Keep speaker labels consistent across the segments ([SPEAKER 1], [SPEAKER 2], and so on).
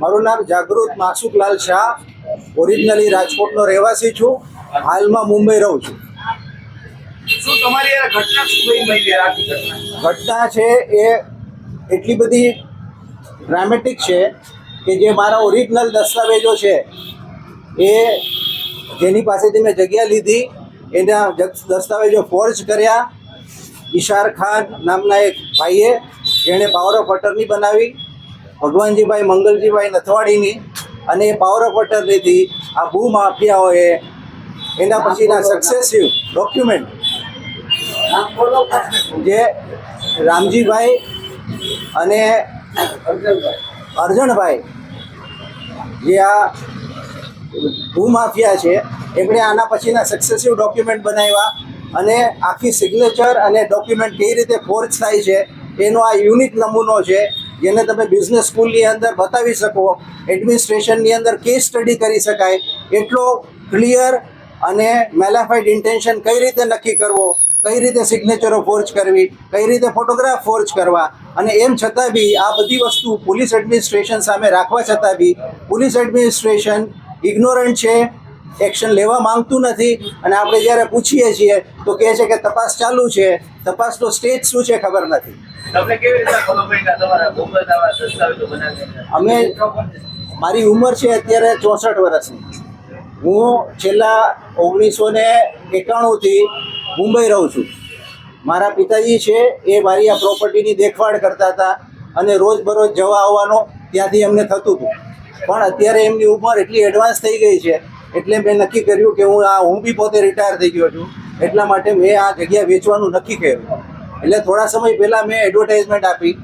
[SPEAKER 1] મારું નામ જાગૃત માસુકલાલ શાહ ઓરિજિનલી રાજકોટનો રહેવાસી છું. હાલમાં મુંબઈ રહું છું.
[SPEAKER 2] ઘટના
[SPEAKER 1] છે એ એટલી બધી ડ્રામેટિક છે કે જે મારા ઓરિજિનલ દસ્તાવેજો છે એ જેની પાસેથી મેં જગ્યા લીધી એના દસ્તાવેજો ફોર્જ કર્યા. ઈશાર ખાન નામના એક ભાઈએ જેણે પાવર ઓફ અટર્ની બનાવી. ભગવાનજીભાઈ, મંગલજીભાઈ નથવાડીની અને પાવર ઓફ અટર્નીથી આ ભૂમાફિયાઓએ એના પછીના સક્સેસિવ ડોક્યુમેન્ટ જે રામજીભાઈ અને અર્જણભાઈ જે આ ભૂમાફિયા છે, એમણે આના પછીના સક્સેસિવ ડોક્યુમેન્ટ બનાવ્યા અને આખી સિગ્નેચર અને ડોક્યુમેન્ટ કઈ રીતે ફોર્જ થાય છે, એનો આ યુનિક નમૂનો છે જેને તમે બિઝનેસ સ્કૂલની અંદર બતાવી શકો એડમિનિસ્ટ્રેશનની અંદર કેસ સ્ટડી કરી શકાય. એટલો ક્લિયર અને મેલાફાઈડ ઇન્ટેન્શન કઈ રીતે નક્કી કરવો, કઈ રીતે સિગ્નેચરો ફોર્જ કરવી, કઈ રીતે ફોટોગ્રાફ ફોર્જ કરવા. અને એમ છતાં બી આ બધી વસ્તુ પોલીસ એડમિનિસ્ટ્રેશન સામે રાખવા છતાં બી, પોલીસ એડમિનિસ્ટ્રેશન ઇગ્નોરન્ટ છે એક્શન લેવા માંગતું નથી. અને આપણે જ્યારે પૂછીએ છીએ તો કહે છે કે તપાસ ચાલુ છે. તપાસનો સ્ટેજ શું છે ખબર નથી. અમે મારી ઉંમર છે અત્યારે ચોસઠ વર્ષની. હું છેલ્લા ઓગણીસો ને એકાણુંથી મુંબઈ રહું છું. મારા પિતાજી છે એ મારી આ પ્રોપર્ટીની દેખભાળ કરતા હતા અને રોજબરોજ જવા આવવાનો ત્યાંથી અમને થતું હતું. પણ અત્યારે એમની ઉંમર એટલી એડવાન્સ થઈ ગઈ છે એટલે મેં નક્કી કર્યું કે હું આ હું બી પોતે રિટાયર થઈ ગયો છું. એટલા માટે મેં આ જગ્યા વેચવાનું નક્કી કર્યું. એટલે થોડા સમય પહેલાં મેં એડવર્ટાઇઝમેન્ટ આપી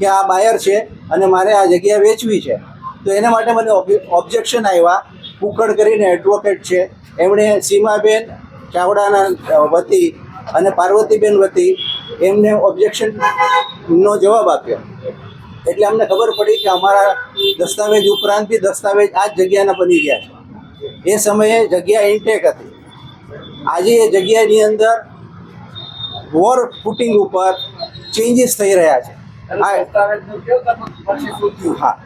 [SPEAKER 1] કે આ બાયર છે અને મારે આ જગ્યા વેચવી છે. તો એના માટે મને ઓબ્જેક્શન આવ્યા. કુકડ કરીને એડવોકેટ છે. એમણે સીમાબેન ચાવડાના વતી અને પાર્વતીબેન વતી એમને ઓબ્જેક્શનનો જવાબ આપ્યો. એટલે અમને ખબર પડી કે અમારા દસ્તાવેજ ઉપરાંત બી દસ્તાવેજ આ જ જગ્યાના બની ગયા છે. એ સમયે જગ્યા ઇન્ટેક હતી. આજે એ જગ્યાની અંદર વોર ફૂટિંગ ઉપર ચેન્જીસ થઈ રહ્યા છે. હા.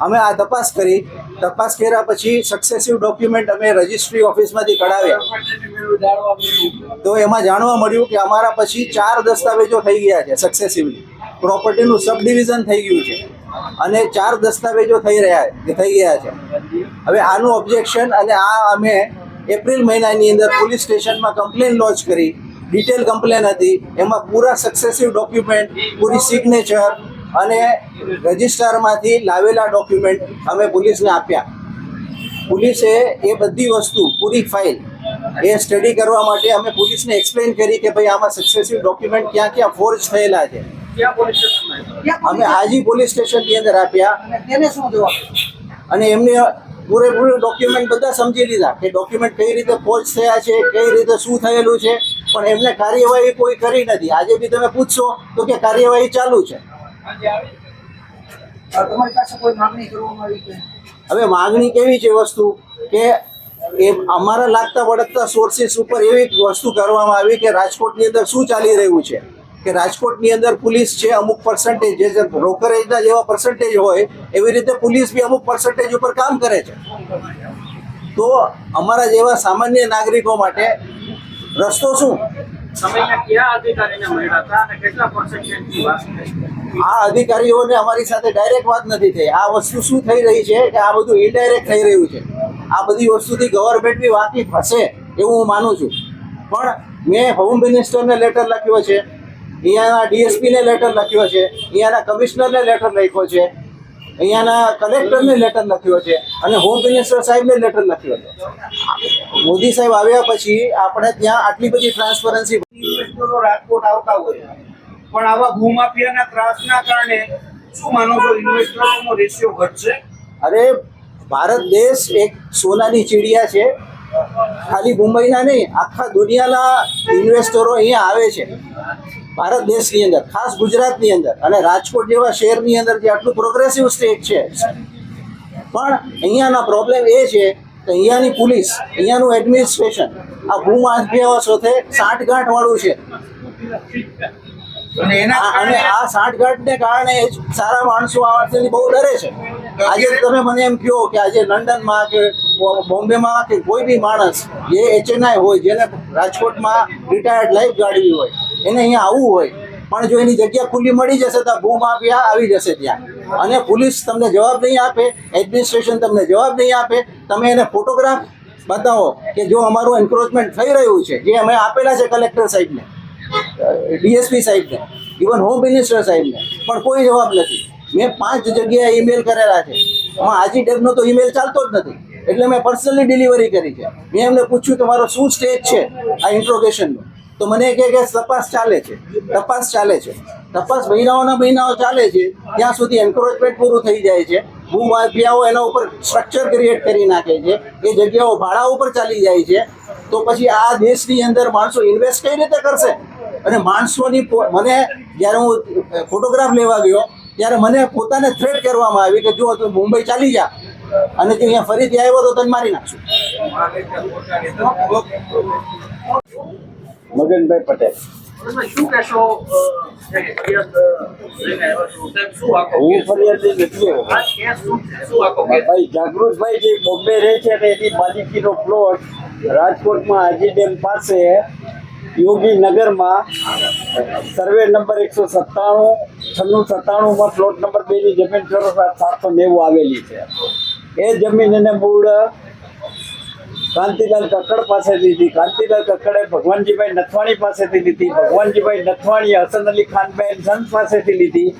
[SPEAKER 1] અમે આ તપાસ કરી. તપાસ કર્યા પછી સક્સેસિવ ડોક્યુમેન્ટ અમે રજિસ્ટ્રી ઓફિસમાંથી કઢાવ્યા. તો એમાં જાણવા મળ્યું કે અમારા પછી ચાર દસ્તાવેજો થઈ ગયા છે સક્સેસિવલી પ્રોપર્ટીનું સબ ડિવિઝન થઈ ગયું છે. અને ચાર દસ્તાવેજો થઈ રહ્યા થઈ ગયા છે. હવે આનું ઓબ્જેક્શન અને આ અમે એપ્રિલ મહિનાની અંદર પોલીસ સ્ટેશનમાં કમ્પ્લેન લોન્ચ કરી ડિટેલ કમ્પ્લેન હતી. એમાં પૂરા સક્સેસિવ ડોક્યુમેન્ટ પૂરી સિગ્નેચર અને રજિસ્ટરમાંથી લાવેલા ડોક્યુમેન્ટ અમે પોલીસને આપ્યા. પોલીસે એ બધી વસ્તુ, પૂરી ફાઇલ એ સ્ટડી કરવા માટે અમે પોલીસને એક્સપ્લેન કરી કે ભાઈ આમાં સક્સેસિવ ડોક્યુમેન્ટ ક્યાં ક્યાં ફોર્જ થયેલા છે. અમે હાજી પોલીસ સ્ટેશનની અંદર આપ્યા.
[SPEAKER 3] તેને શું જવાબ
[SPEAKER 1] અને એમને પૂરેપૂરું ડોક્યુમેન્ટ બધા સમજી લીધા કે ડોક્યુમેન્ટ કઈ રીતે ફોર્જ થયા છે કઈ રીતે શું થયેલું છે પણ એમને કાર્યવાહી કોઈ કરી નથી. આજે બી તમે પૂછશો તો કે કાર્યવાહી ચાલુ છે. હવે માગણી કેવી છે વસ્તુ? કે એ અમારા લાગતા વળગતા સોર્સિસ ઉપર એવી વસ્તુ કરવામાં આવી કે રાજકોટની અંદર શું ચાલી રહ્યું છે? કે રાજકોટની અંદર પોલીસ છે અમુક પર્સન્ટેજ જે બ્રોકરેજના જેવા પર્સન્ટેજ હોય એવી રીતે પોલીસ બી અમુક પર્સન્ટેજ ઉપર કામ કરે છે. તો અમારા જેવા સામાન્ય નાગરિકો માટે રસ્તો શું? આ અધિકારીઓને અમારી સાથે ડાયરેક્ટ વાત નથી થઈ. આ વસ્તુ શું થઈ રહી છે કે આ બધું ઇનડાયરેક્ટ થઈ રહ્યું છે. આ બધી વસ્તુથી ગવર્મેન્ટ બી વાકી હશે એવું હું માનું છું. પણ મેં હોમ મિનિસ્ટરને લેટર લખ્યો છે. અહીંયાના ડીએસપીને લેટર લખ્યો છે અહીંયાના કમિશનરને લેટર લખ્યો છે અહીંયાના કલેક્ટરને લેટર લખ્યો છે અને હોમ મિનિસ્ટર સાહેબને લેટર લખ્યો છે. મોદી સાહેબ આવ્યા પછી આપણે ત્યાં આટલી બધી ટ્રાન્સપરન્સી
[SPEAKER 2] ઇન્વેસ્ટરો રાજકોટ આવતા હોય પણ આવા ભૂમાફિયાના ત્રાસના કારણે શું માનો છો ઇન્વેસ્ટરોનો રેશિયો ઘટશે?
[SPEAKER 1] અરે ભારત દેશ એક સોનાની ચીડિયા છે ખાલી મુંબઈના નહીં આખા દુનિયાના ઇન્વેસ્ટરો અહીંયા આવે છે. ભારત દેશની અંદર ખાસ ગુજરાતની અંદર અને રાજકોટ જેવા શહેરની અંદર જે આટલું પ્રોગ્રેસિવ સ્ટેટ છે. પણ અહીંયાના પ્રોબ્લેમ એ છે કે અહીંયાની પોલીસ અહીંયાનું એડમિનિસ્ટ્રેશન આ ભૂમાફિયાઓ સાથે સાંઠગાંઠ વાળું છે.
[SPEAKER 2] અને એના
[SPEAKER 1] આ- આ સાંઠગાંઠને કારણે જ સારા માણસો આથી બહુ ડરે છે. આજે તમે મને એમ કહો કે આજે લંડનમાં કે બોમ્બેમાં કે કોઈ બી માણસ જે એચએનઆઈ હોય જેને રાજકોટમાં રિટાયર્ડ લાઈફ ગાળવી હોય એને અહીંયા આવવું હોય. પણ જો એની જગ્યા ખુલ્લી મળી જશે તો ભૂમાફિયા આવી જશે ત્યાં. અને પોલીસ તમને જવાબ નહીં આપે એડમિનિસ્ટ્રેશન તમને જવાબ નહીં આપે. તમે એને ફોટોગ્રાફ બતાવો કે જો અમારું એન્ક્રોચમેન્ટ થઈ રહ્યું છે, જે અમે આપેલા છે કલેક્ટર સાહેબને ડીએસપી સાહેબને ઇવન હોમ મિનિસ્ટર સાહેબને, પણ કોઈ જવાબ નથી. મેં પાંચ જગ્યાએ ઈમેલ કરેલા છે. એમાં આજી ડેબનો તો ઈમેલ ચાલતો જ નથી. એટલે મેં પર્સનલી ડિલિવરી કરી છે. મેં એમને પૂછ્યું, તમારો શું સ્ટેજ છે? આ ઇન્ટ્રોગેશનનો તો મને કહે કે તપાસ ચાલે છે. તપાસ ચાલે છે. તપાસ મહિનાઓના મહિનાઓ ચાલે છે. ત્યાં સુધી એન્કરેજમેન્ટ પૂરું થઈ જાય છે. ભૂમાફિયાઓ એના ઉપર સ્ટ્રક્ચર ક્રિએટ કરી નાખે છે. એ જગ્યાઓ ભાડા ઉપર ચાલી જાય છે. તો પછી આ દેશની અંદર માણસો ઇન્વેસ્ટ કઈ રીતે કરશે? અને માણસોની મને જ્યારે હું ફોટોગ્રાફ લેવા ગયો, ત્યારે મને પોતાને થ્રેટ કરવામાં આવી કે જો તું મુંબઈ ચાલી જા. અને જો અહીંયા ફરીથી આવ્યો તો તને મારી નાખશું.
[SPEAKER 4] મગનભાઈ પટેલ. હું ફરિયાદી નથી? ભાઈ જાગૃતભાઈ જે બોમ્બે રહે છે ને એની માલિકીનો પ્લોટ રાજકોટમાં હાજી ડેમ પાસે યોગીનગરમાં સર્વે નંબર એકસો સત્તાણું છન્નું સત્તાણુંમાં પ્લોટ નંબર બેની જમીન ચોરસ સાતસો નેવું આવેલી છે. એ જમીન એને મૂળ કાંતિલાલ કક્કડ પાસેથી લીધી કાંતિલાલ કક્કડે ભગવાનજીભાઈ નથવાણી પાસેથી લીધી. ભગવાનજીભાઈ નથવાણીએ હસન અલી ખાનભાઈ સંત પાસેથી લીધી.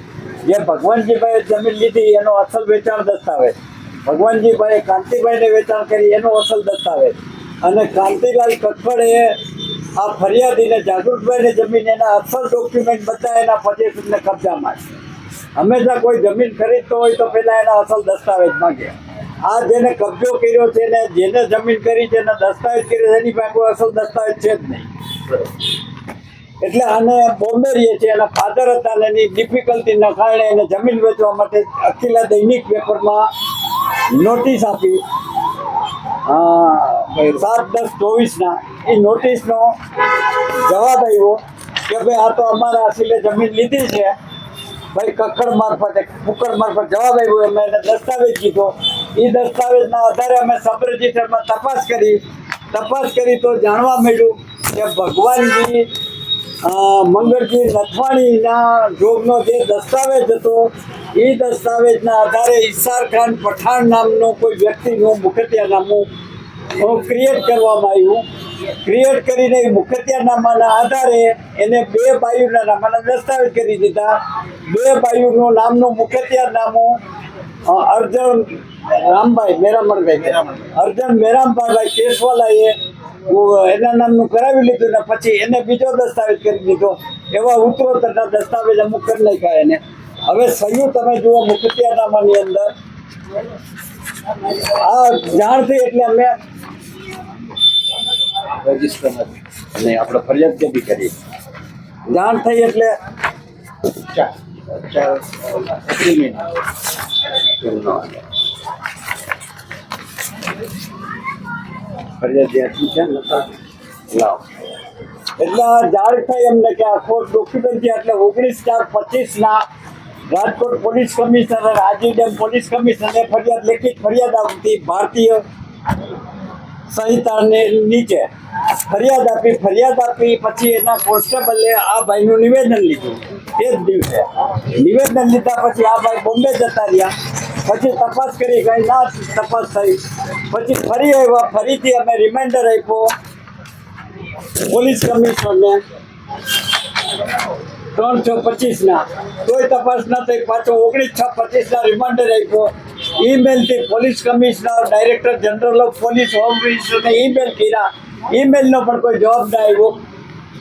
[SPEAKER 4] જે ભગવાનજીભાઈએ જમીન લીધી, એનો અસલ વેચાણ દસ્તાવેજ ભગવાનજીભાઈએ કાંતિભાઈને વેચાણ કરી, એનો અસલ દસ્તાવેજ અને કાંતિલાલ કક્કડે આ ફરિયાદીને, જાગૃતભાઈને જમીન, એના અસલ ડોક્યુમેન્ટ બધા એના પોઝેશનને કબજામાં છે. હંમેશા કોઈ જમીન ખરીદતો હોય તો પહેલાં એના અસલ દસ્તાવેજ માંગે આ જેને કબજો કર્યો છે ને જેને જમીન કરી છે એને દસ્તાવેજ કર્યો એની પાસે અસલ દસ્તાવેજ છે જ નહીં. એટલે આને બોમ્બે રહીએ છે, એના ફાધર હતા ને એની ડિફિકલ્ટીના કારણે એને જમીન વેચવા માટે અખિલા દૈનિક પેપરમાં નોટિસ આપી. સાત દસ ચોવીસના એ નોટિસનો જવાબ આવ્યો કે ભાઈ આ તો અમારા અખિલે જમીન લીધી છે. ભાઈ કક્કડ મારફતે, કુકડ મારફત જવાબ આવ્યો એમને એને દસ્તાવેજ કીધો એ દસ્તાવેજના આધારે અમે સબ રજિસ્ટરમાં તપાસ કરી. તપાસ કરી તો જાણવા મળ્યું કે ભગવાનજી મંગળજી લખવાણીના જોગનો જે દસ્તાવેજ હતો એ દસ્તાવેજના આધારે ઈસાર ખાન પઠાણ નામનો કોઈ વ્યક્તિનું મુખતિયાનામું ક્રિએટ કરવામાં આવ્યું. ક્રિએટ કરીને એ મુખતિયાનામાના આધારે એને બે બાયુના નામાના દસ્તાવેજ કરી દીધા. બે બાયુનું નામનું મુખતિયારનામું અ, અર્જુન રામભાઈ મેરામણભાઈ. અર્જન મેરામભાઈ કેશવાલાએ એના નામનું કરાવી લીધું ને પછી એને બીજો દસ્તાવેજ કરી દીધો. એવા ઉત્તરોત્તરના દસ્તાવેજ અમુક કરી નાખ્યા એને. હવે સહયું તમે જુઓ મુખતિયારનામાની અંદર. આ જાણ થઈ એટલે અમે
[SPEAKER 1] રજિસ્ટર નથી.
[SPEAKER 4] અને આપણે ફરિયાદ કેવી કરી? જાણ થઈ એટલે
[SPEAKER 1] એપ્રિલ મહિના
[SPEAKER 4] છે ને એટલે જાણ થઈ અમને કે આખો ડોક્યુમેન્ટ છે એટલે ઓગણીસ ચાર પચીસના Rajkot police commissioner Aji dam police કમિશનરે ફરિયાદ લેખિત ફરિયાદ આવતી ભારતીય સંહિતાને નીચે ફરિયાદ આપી ફરિયાદ આપી, પછી એના કોન્સ્ટેબલે આ ભાઈનું નિવેદન લીધું. તે જ દિવસે. નિવેદન લીધા પછી આ ભાઈ બોમ્બે જતા રહ્યા. પછી તપાસ કરી, કઈ ના તપાસ થઈ. પછી ફરી આવ્યા, ફરીથી અમે રિમાઇન્ડર આપ્યો પોલીસ કમિશનરને. ત્રણ છ પચીસના. તોય તપાસ ન થઈ, પાછો ઓગણીસ છ પચીસના રિમાઇન્ડર આપ્યો. ઈમેલથી police commissioner director general of police home મિનિસ્ટરને email કર્યા. ઈમેલનો પણ કોઈ જવાબ ના આવ્યો.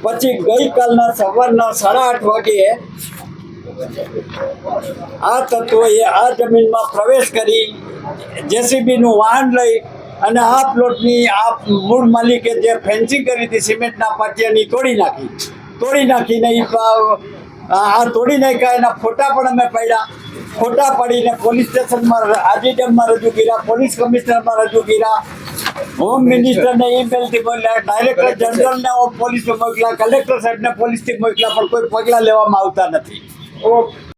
[SPEAKER 4] પછી ગઈકાલના સવારના સાડા આઠ વાગ્યે આ તત્વોએ આ જમીનમાં પ્રવેશ કરી જેસીબીનું વાહન લઈ અને આ પ્લોટની આ મૂળ માલિકે જે ફેન્સિંગ કરી હતી, સિમેન્ટના પાટિયાની તોડી નાખી. તોડી નાખીને એ આ તોડી નાખ્યા એના ફોટા પણ અમે પડ્યા. ફોટા પડીને પોલીસ સ્ટેશનમાં આજી ડેમમાં રજૂ કર્યા પોલીસ કમિશનરમાં રજૂ કર્યા. હોમ મિનિસ્ટરને ઈમેલથી મોકલ્યા ડાયરેક્ટર જનરલને પોલીસ મોકલ્યા કલેક્ટર સાહેબને પોલીસથી મોકલ્યા પણ કોઈ પગલાં લેવામાં આવતા નથી.
[SPEAKER 2] ઓકે.